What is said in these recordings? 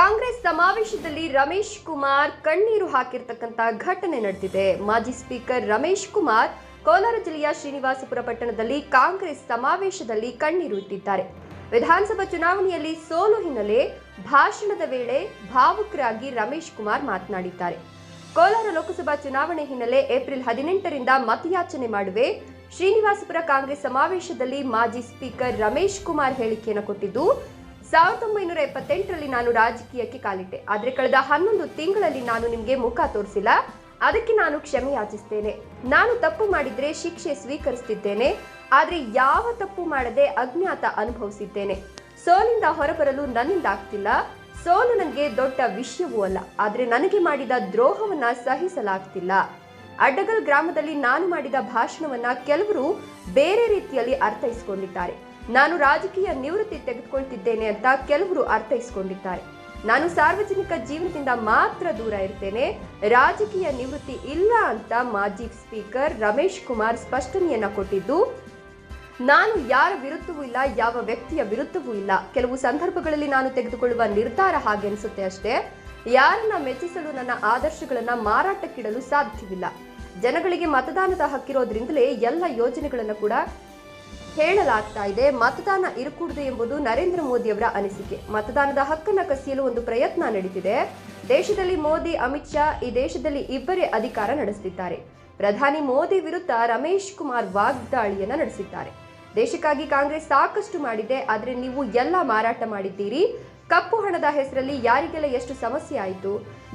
ಕಾಂಗ್ರೆಸ್ ಸಮಾವೇಶದಲ್ಲಿ ರಮೇಶ್ ಕುಮಾರ್ ಕಣ್ಣೀರು ಹಾಕಿರ್ತಕ್ಕಂತಹ ಘಟನೆ ನಡೆದಿದೆ. ಮಾಜಿ ಸ್ಪೀಕರ್ ರಮೇಶ್ ಕುಮಾರ್ ಕೋಲಾರ ಜಿಲ್ಲೆಯ ಶ್ರೀನಿವಾಸಪುರ ಪಟ್ಟಣದಲ್ಲಿ ಕಾಂಗ್ರೆಸ್ ಸಮಾವೇಶದಲ್ಲಿ ಕಣ್ಣೀರು ಇಟ್ಟಿದ್ದಾರೆ. ವಿಧಾನಸಭಾ ಚುನಾವಣೆಯಲ್ಲಿ ಸೋಲು ಹಿನ್ನೆಲೆ ಭಾಷಣದ ವೇಳೆ ಭಾವುಕರಾಗಿ ರಮೇಶ್ ಕುಮಾರ್ ಮಾತನಾಡಿದ್ದಾರೆ. ಕೋಲಾರ ಲೋಕಸಭಾ ಚುನಾವಣೆ ಹಿನ್ನೆಲೆ ಏಪ್ರಿಲ್ ಹದಿನೆಂಟರಿಂದ ಮತಯಾಚನೆ ಮಾಡುವೆ ಶ್ರೀನಿವಾಸಪುರ ಕಾಂಗ್ರೆಸ್ ಸಮಾವೇಶದಲ್ಲಿ ಮಾಜಿ ಸ್ಪೀಕರ್ ರಮೇಶ್ ಕುಮಾರ್ ಹೇಳಿಕೆಯನ್ನು ಕೊಟ್ಟಿದ್ದು ಸಾವಿರದ ಒಂಬೈನೂರ ಎಪ್ಪತ್ತೆಂಟರಲ್ಲಿ ನಾನು ರಾಜಕೀಯಕ್ಕೆ ಕಾಲಿಟ್ಟೆ. ಆದರೆ ಕಳೆದ ಹನ್ನೊಂದು ತಿಂಗಳಲ್ಲಿ ನಾನು ನಿಮಗೆ ಮುಖ ತೋರಿಸಿಲ್ಲ. ಅದಕ್ಕೆ ನಾನು ಕ್ಷಮೆ ಯಾಚಿಸ್ತೇನೆ. ನಾನು ತಪ್ಪು ಮಾಡಿದ್ರೆ ಶಿಕ್ಷೆ ಸ್ವೀಕರಿಸುತ್ತಿದ್ದೇನೆ ಆದರೆ ಯಾವ ತಪ್ಪು ಮಾಡದೆ ಅಜ್ಞಾತ ಅನುಭವಿಸಿದ್ದೇನೆ. ಸೋಲಿಂದ ಹೊರಬರಲು ನನ್ನಿಂದ ಆಗ್ತಿಲ್ಲ. ಸೋಲು ನನಗೆ ದೊಡ್ಡ ವಿಷಯವೂ ಅಲ್ಲ. ಆದರೆ ನನಗೆ ಮಾಡಿದ ದ್ರೋಹವನ್ನ ಸಹಿಸಲಾಗ್ತಿಲ್ಲ. ಅಡ್ಡಗಲ್ ಗ್ರಾಮದಲ್ಲಿ ನಾನು ಮಾಡಿದ ಭಾಷಣವನ್ನ ಕೆಲವರು ಬೇರೆ ರೀತಿಯಲ್ಲಿ ಅರ್ಥೈಸಿಕೊಂಡಿದ್ದಾರೆ. ನಾನು ರಾಜಕೀಯ ನಿವೃತ್ತಿ ತೆಗೆದುಕೊಳ್ತಿದ್ದೇನೆ ಅಂತ ಕೆಲವರು ಅರ್ಥೈಸಿಕೊಂಡಿದ್ದಾರೆ. ನಾನು ಸಾರ್ವಜನಿಕ ಜೀವನದಿಂದ ಮಾತ್ರ ದೂರ ಇರ್ತೇನೆ. ರಾಜಕೀಯ ನಿವೃತ್ತಿ ಇಲ್ಲ ಅಂತ ಮಾಜಿ ಸ್ಪೀಕರ್ ರಮೇಶ್ ಕುಮಾರ್ ಸ್ಪಷ್ಟನೆಯನ್ನ ಕೊಟ್ಟಿದ್ದು, ನಾನು ಯಾರ ವಿರುದ್ಧವೂ ಇಲ್ಲ, ಯಾವ ವ್ಯಕ್ತಿಯ ವಿರುದ್ಧವೂ ಇಲ್ಲ. ಕೆಲವು ಸಂದರ್ಭಗಳಲ್ಲಿ ನಾನು ತೆಗೆದುಕೊಳ್ಳುವ ನಿರ್ಧಾರ ಹಾಗೆ ಅನಿಸುತ್ತೆ ಅಷ್ಟೇ. ಯಾರನ್ನ ಮೆಚ್ಚಿಸಲು ನನ್ನ ಆದರ್ಶಗಳನ್ನ ಮಾರಾಟಕ್ಕಿಡಲು ಸಾಧ್ಯವಿಲ್ಲ. ಜನಗಳಿಗೆ ಮತದಾನದ ಹಕ್ಕಿರೋದ್ರಿಂದಲೇ ಎಲ್ಲ ಯೋಜನೆಗಳನ್ನು ಕೂಡ ಹೇಳಲಾಗ್ತಾ ಇದೆ. ಮತದಾನ ಇರಕೂಡದು ಎಂಬುದು ನರೇಂದ್ರ ಮೋದಿಯವರ ಅನಿಸಿಕೆ. ಮತದಾನದ ಹಕ್ಕನ್ನ ಕಸಿಯಲು ಒಂದು ಪ್ರಯತ್ನ ನಡೀತಿದೆ. ದೇಶದಲ್ಲಿ ಮೋದಿ, ಅಮಿತ್ ಶಾ ಈ ದೇಶದಲ್ಲಿ ಇಬ್ಬರೇ ಅಧಿಕಾರ ನಡೆಸುತ್ತಿದ್ದಾರೆ ಪ್ರಧಾನಿ ಮೋದಿ ವಿರುದ್ಧ ರಮೇಶ್ ಕುಮಾರ್ ವಾಗ್ದಾಳಿಯನ್ನ ನಡೆಸಿದ್ದಾರೆ. ದೇಶಕ್ಕಾಗಿ ಕಾಂಗ್ರೆಸ್ ಸಾಕಷ್ಟು ಮಾಡಿದೆ, ಆದರೆ ನೀವು ಎಲ್ಲ ಮಾರಾಟ ಮಾಡಿದ್ದೀರಿ. ಕಪ್ಪು ಹಣದ ಹೆಸರಲ್ಲಿ ಯಾರಿಗೆಲ್ಲ ಎಷ್ಟು ಸಮಸ್ಯೆ ಆಯಿತು?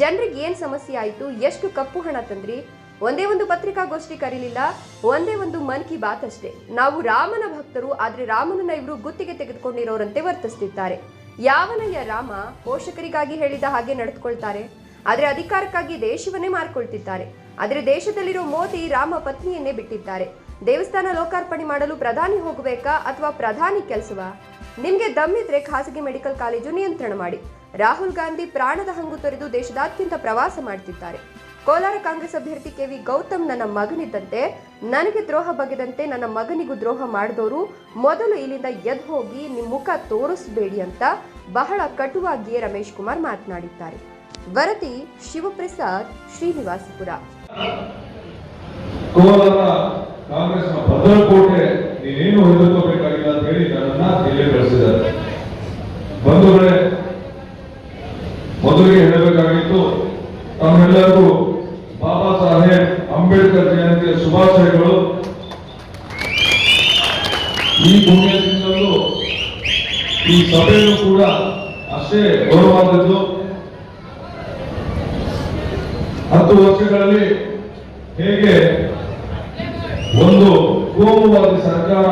ಜನರಿಗೆ ಏನು ಸಮಸ್ಯೆ ಆಯಿತು? ಎಷ್ಟು ಕಪ್ಪು ಹಣ ತಂದ್ರಿ? ಒಂದೇ ಒಂದು ಪತ್ರಿಕಾಗೋಷ್ಠಿ ಕರೀಲಿಲ್ಲ, ಒಂದೇ ಒಂದು ಮನ್ ಕಿ ಬಾತ್ ಅಷ್ಟೇ. ನಾವು ರಾಮನ ಭಕ್ತರು, ಆದ್ರೆ ರಾಮನನ್ನ ಇವರು ಗುತ್ತಿಗೆ ತೆಗೆದುಕೊಂಡಿರೋರಂತೆ ವರ್ತಿಸ್ತಿದ್ದಾರೆ. ಯಾವನಯ್ಯ ರಾಮ ಪೋಷಕರಿಗಾಗಿ ಹೇಳಿದ ಹಾಗೆ ನಡೆದುಕೊಳ್ತಾರೆ. ಆದ್ರೆ ಅಧಿಕಾರಕ್ಕಾಗಿ ದೇಶವನ್ನೇ ಮಾರ್ಕೊಳ್ತಿದ್ದಾರೆ. ಆದ್ರೆ ದೇಶದಲ್ಲಿರೋ ಮೋದಿ ರಾಮ ಪತ್ನಿಯನ್ನೇ ಬಿಟ್ಟಿದ್ದಾರೆ. ದೇವಸ್ಥಾನ ಲೋಕಾರ್ಪಣೆ ಮಾಡಲು ಪ್ರಧಾನಿ ಹೋಗಬೇಕಾ ಅಥವಾ ಪ್ರಧಾನಿ ಕೆಲಸವ? ನಿಮ್ಗೆ ದಮ್ಮಿದ್ರೆ ಖಾಸಗಿ ಮೆಡಿಕಲ್ ಕಾಲೇಜು ನಿಯಂತ್ರಣ ಮಾಡಿ. ರಾಹುಲ್ ಗಾಂಧಿ ಪ್ರಾಣದ ಹಂಗು ತೊರೆದು ದೇಶದಾದ್ಯಂತ ಪ್ರವಾಸ ಮಾಡ್ತಿದ್ದಾರೆ. ಕೋಲಾರ ಕಾಂಗ್ರೆಸ್ ಅಭ್ಯರ್ಥಿ ಕೆವಿ ಗೌತಮ್ ನನ್ನ ಮಗನಿದ್ದಂತೆ, ನನಗೆ ದ್ರೋಹ ಬಗೆದಂತೆ ನನ್ನ ಮಗನಿಗೂ ದ್ರೋಹ ಮಾಡಿದವರು ಮೊದಲು ಇಲ್ಲಿಂದ ಎದ್ದು ಹೋಗಿ ನಿಮ್ಮ ಮುಖ ತೋರಿಸಬೇಡಿ ಅಂತ ಬಹಳ ಕಟುವಾಗಿಯೇ ರಮೇಶ್ ಕುಮಾರ್ ಮಾತನಾಡಿದ್ದಾರೆ. ವರದಿ ಶಿವಪ್ರಸಾದ್, ಶ್ರೀನಿವಾಸಪುರ. ಬಂಧುಗಳೇ, ಮೊದಲಿಗೆ ಹೇಳಬೇಕಾಗಿತ್ತು, ತಮ್ಮೆಲ್ಲರಿಗೂ ಬಾಬಾ ಸಾಹೇಬ್ ಅಂಬೇಡ್ಕರ್ ಜಯಂತಿಯ ಶುಭಾಶಯಗಳು. ಈ ಪುಣ್ಯದಿಂದಲೂ ಈ ಸಭೆಯೂ ಕೂಡ ಅಷ್ಟೇ ಗೌರವಾದದ್ದು. ಹತ್ತು ವರ್ಷಗಳಲ್ಲಿ ಹೇಗೆ ಒಂದು ಕೋಮುವಾದಿ ಸರ್ಕಾರ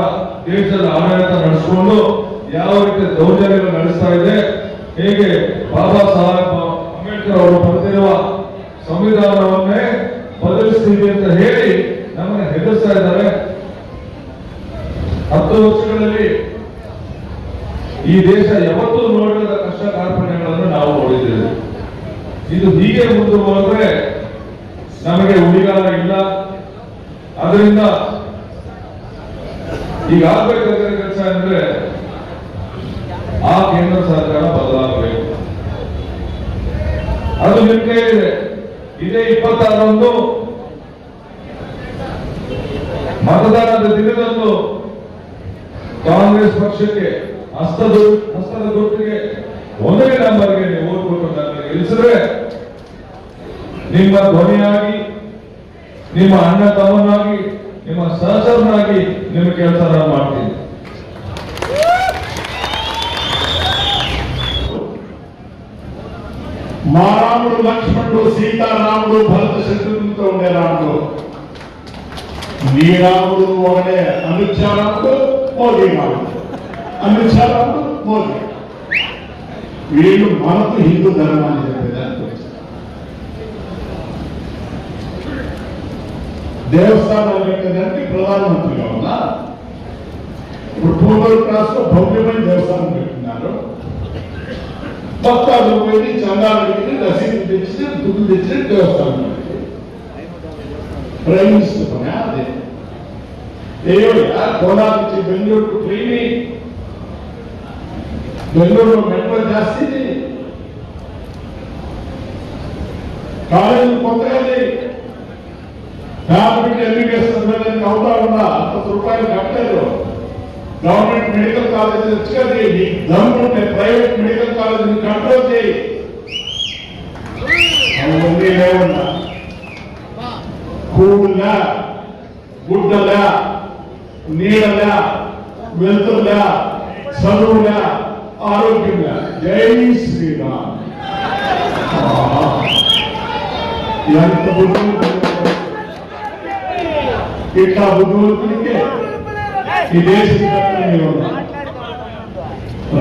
ದೇಶದ ಆಡಳಿತ ನಡೆಸಿಕೊಂಡು ಯಾವ ರೀತಿ ದೌರ್ಜನ್ಯಗಳು ನಡೆಸ್ತಾ ಇದೆ, ಹೇಗೆ ಬಾಬಾ ಸಾಹೇಬ್ ಅಂಬೇಡ್ಕರ್ ಅವರು ಬರೆದಿರುವ ಸಂವಿಧಾನವನ್ನೇ ಬದಲಿಸ್ತೀವಿ ಅಂತ ಹೇಳಿ ನಮ್ಮನ್ನ ಹೆದರ್ಸ್ತಾ ಇದ್ದಾರೆ. ಹತ್ತು ವರ್ಷಗಳಲ್ಲಿ ಈ ದೇಶ ಯಾವತ್ತೂ ನೋಡಿದ ಕಷ್ಟ ಕಾರ್ಪಣ್ಯಗಳನ್ನು ನಾವು ನೋಡಿದ್ದೇವೆ. ಇದು ಹೀಗೆ ಮುಂದುವರೆದ್ರೆ ನಮಗೆ ಉಳಿಗಾಲ ಇಲ್ಲ. ಅದರಿಂದ ಈಗ ಆಗ್ಬೇಕಾದ್ರೆ ಕೆಲಸ ಅಂದ್ರೆ ಆ ಕೇಂದ್ರ ಸರ್ಕಾರ ಬದಲಾಗಬೇಕು. ಅದು ನಿಮ್ ಕೈಲಿದೆ ಇದೇ ಇಪ್ಪತ್ತಾರರಂದು ಮತದಾನದ ದಿನದಂದು ಕಾಂಗ್ರೆಸ್ ಪಕ್ಷಕ್ಕೆ ಹಸ್ತದ ಹಸ್ತದ ಗುರುತಿಗೆ ಒಂದನೇ ನಂಬರ್ಗೆ ನೀವು ಓಟ್ ಕೊಟ್ಟು ನನ್ನ ಗೆಲ್ಲಿಸಿದ್ರೆ ನಿಮ್ಮ ಧ್ವನಿಯಾಗಿ, ನಿಮ್ಮ ಅಣ್ಣ ತಮ್ಮನಾಗಿ, ನಿಮ್ಮ ಸಹಚರನಾಗಿ ನಿಮ್ಮ ಕೆಲಸ ನಾನು ಮಾಡ್ತೀನಿ. మారాముడు లక్ష్మణుడు సీతారాముడు భరత శత్రుఘ్నులతో ఉండే రాముడు. నీ రాముడు ఒకటే అమిత్ షా రాముడు మోదీ రాముడు. అమిత్ షా రాముడు మోదీ. వీళ్ళు మనకు హిందూ ధర్మాన్ని చెప్పేదానికి దేవస్థానం పెట్టేదానికి ప్రధానమంత్రిగా ఉన్నా. ఇప్పుడు పూర్వ క్లాస్లో భవ్యమైన దేవస్థానం పెట్టినారు భక్తాదులు పోయి చందాలు పెట్టి రసీదు తెచ్చిన దుడ్డు తెచ్చిన దేవస్థానం ప్రయాణిస్తున్నా అదే. ప్రేమి బెంగళూరులో మెట్రో జాస్తి కాలేజీ కొత్తది కాబట్టి ఎంబీబీఎస్ అవుతా ఉందా అంత రూపాయలు కట్టలేదు. గవర్నమెంట్ మెడికల్ కాలేజ్ వచ్చి నీకు దమ్ముంటే ప్రైవేట్ మెడికల్ కాలేజీని కంట్రోల్ చేయి. అవన్నీ లేవున్నా కూడులా గుడ్డలా నీడలా వెళ్తులా చదువులా ఆరోగ్యంగా జై శ్రీరామ్. ఎంత బుద్ధి ఇట్లా బుద్ధిమంతుడికే ఈ దేశం కట్టని ఉన్నా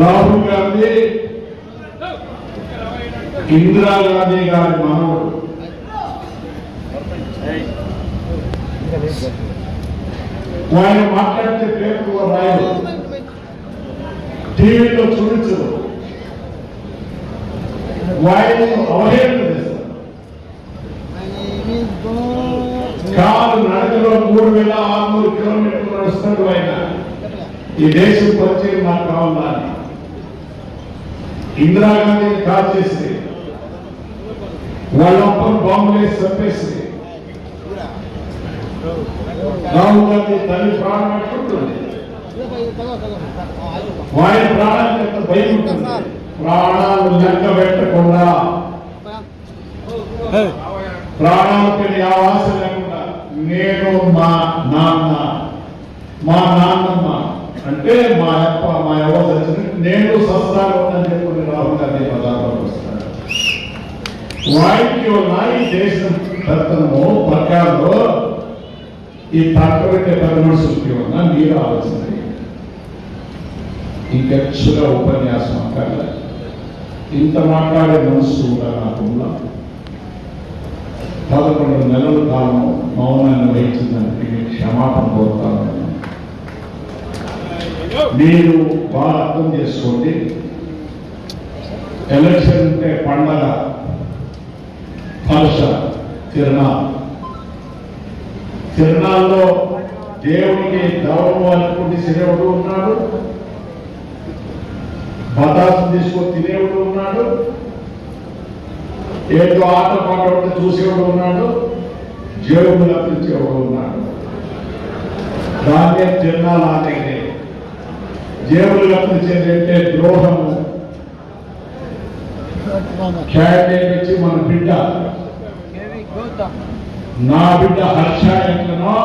రాహుల్ గాంధీ ఇందిరాగాంధీ గారి మానవుడు. ఆయన మాట్లాడితే పేపర్ రాయరు. టీవీలో చూపించరు. వాయిని అవహేళన చేస్తారు. కాదు నడకలో మూడు వేల ఆరునూరు కిలోమీటర్లు నడుస్తాడు ఆయన ఈ దేశం పరిచయం నాకు కావాలని ఇందిరాగాంధీని కాల్ చేసి వాళ్ళప్పని బాంబులు వేసి చంపేసి రాహుల్ గాంధీ తల్లి ప్రాణం పెట్టుకుంటుంది వారి ప్రాణానికి ఎంత భయం ఉంటుంది? ప్రాణాలు లెక్క పెట్టకుండా ప్రాణాలకి ఆవాస లేకుండా నేను మా నాన్న మా నాన్నమ్మ అంటే మా అప్ప మా ఎవరు చచ్చినట్టు నేను సస్తాను అని చెప్పి రాహుల్ గాంధీ పదార్థాలు వస్తాడు వారికి ఈ దేశం పెత్తనము పక్కాలో ఈ తక్కువైతే పెద్ద మనుషులకి ఉన్న మీరు ఆలోచన ఇంకెచ్చుగా ఉపన్యాసం అక్కడ ఇంత మాట్లాడే మనసు కూడా నాకున్నా పదకొండు నెలల కాలం మౌనాన్ని వహించిందానికి క్షమాపణ కోరుతాను. మీరు బాగా అర్థం చేసుకోండి. ఎలక్షన్ అంటే పండగ హర్ష తిరునాൾ తిరునాళ్ళలో దేవుడికి దౌడం అనుకుంటే తినేవాడు ఉన్నాడు. బతాసు తీసుకొని తినేవాడు ఉన్నాడు. ఏదో ఆట పాట చూసేవాడు ఉన్నాడు. జేబులు అప్పించేవాడు ఉన్నాడు. దాన్నే తిరునాళ్ళు ఆటనే జేబులు కప్పించేది అంటే ద్రోహము. క్యాండిడేట్ వచ్చి మన బిడ్డ. నా బిడ్డ హర్ష ఎట్లనో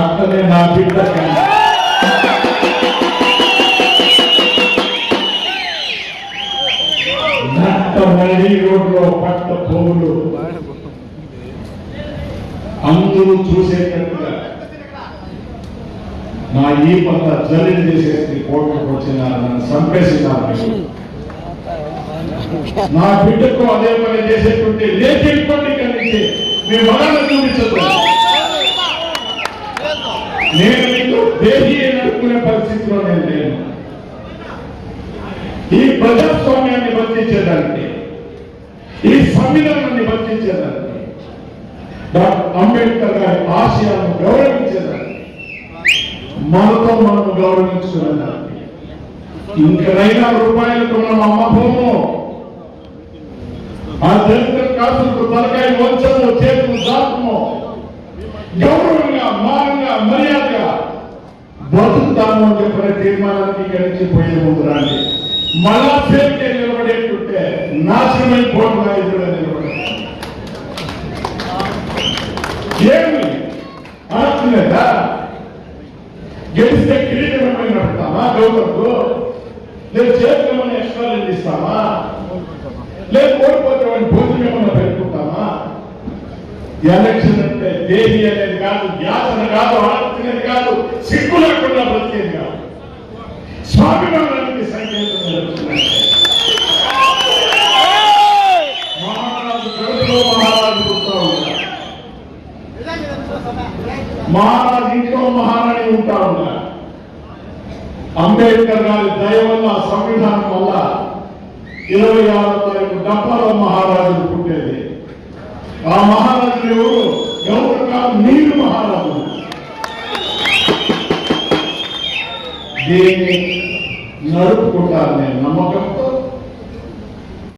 అట్లనే నా బిడ్డ క్యాండిడేట్. రోడ్లో పట్ట పోగులు అందరూ చూసేటట్టుగా నా ఈ పక్క జల్లి చేసేసి కోర్టుకు వచ్చిన నన్ను చంపేసినారు నా బిడ్డకు అదే పని చేసేటువంటి లేచిపోండి కలిగి మీ మగాన్ని చూపించదు. నేను మీకు దేహి నడుపుకునే పరిస్థితిలో నేను లేను. ఈ ప్రజాస్వామ్యాన్ని వర్తించేదానికి ఈ సంవిధానాన్ని వర్తించేదానికి డాక్టర్ అంబేద్కర్ గారి ఆశయాలను గౌరవించేదానికి మనతో మనం గౌరవించుకునేదానికి ఇంకనైనా రూపాయలకు మనం అమ్మబోము ఆ దళిత కాసులకు తలకాయ వంచము చేతులు దాపము గౌరవంగా మానంగా మర్యాదగా బతుకుతాము అని చెప్పిన తీర్మానానికి గడిచిపోయే ముందు రాండి. మళ్ళా పేరుకే నిలబడేటుంటే పోటీ నాయకుడు నిలబడే ఏమి? అనట్లేదా గౌతమ్కు లేదు చేతికి ఏమైనా ఎక్స్ట్రా ఇస్తామా లేదు ఓడిపోతే వాడిని భోజనం ఏమైనా పెట్టుకుంటామా ఎలక్షన్ అంటే దేవి అనేది కాదు యాతన కాదు ఆలోచనది కాదు సిగ్గు లేకుండా బ్రతికేది కాదు స్వాభిమానానికి సంకేతం. మహారాజు మహారాజు మహారాజు ఇంట్లో మహారాణి ఉంటా ఉన్నారు అంబేద్కర్ గారి దయ వల్ల సంవిధానం వల్ల ఇరవై ఆరు తారీఖు డబ్బాలో మహారాజు పుట్టేది. ఆ మహారాజు ఎవరు? ఎవరు కాదు? నీరు మహారాజు దీన్ని నడుపుకుంటారు నేను నమ్మకంతో